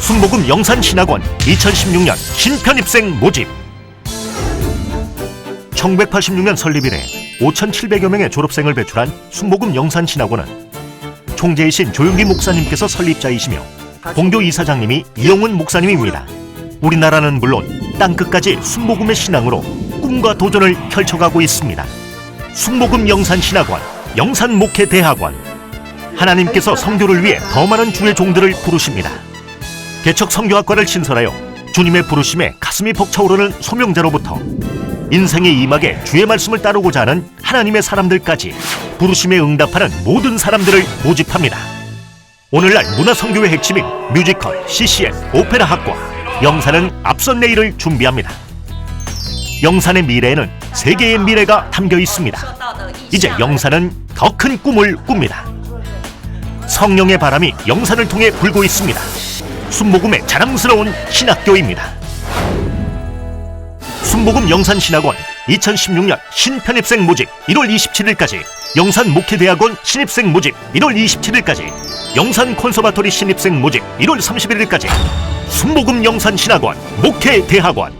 순복음 영산신학원 2016년 신편입생 모집 1986년 설립 이래 5,700여 명의 졸업생을 배출한 순복음 영산신학원은 총재이신 조용기 목사님께서 설립자이시며 공교 이사장님이 이영훈 목사님입니다. 우리나라는 물론 땅끝까지 순복음의 신앙으로 꿈과 도전을 펼쳐가고 있습니다. 순복음 영산신학원, 영산목회대학원 하나님께서 성교를 위해 더 많은 주의 종들을 부르십니다. 개척 성교학과를 신설하여 주님의 부르심에 가슴이 벅차오르는 소명자로부터 인생의 이막에 주의 말씀을 따르고자 하는 하나님의 사람들까지 부르심에 응답하는 모든 사람들을 모집합니다. 오늘날 문화성교의 핵심인 뮤지컬, CCM, 오페라 학과 영산은 앞선 내일을 준비합니다. 영산의 미래에는 세계의 미래가 담겨 있습니다. 이제 영산은 더 큰 꿈을 꿉니다. 성령의 바람이 영산을 통해 불고 있습니다. 순복음의 자랑스러운 신학교입니다. 순복음 영산신학원 2016년 신편입생 모집 1월 27일까지 영산 목회대학원 신입생 모집 1월 27일까지 영산 콘서바토리 신입생 모집 1월 31일까지 순복음 영산신학원 목회대학원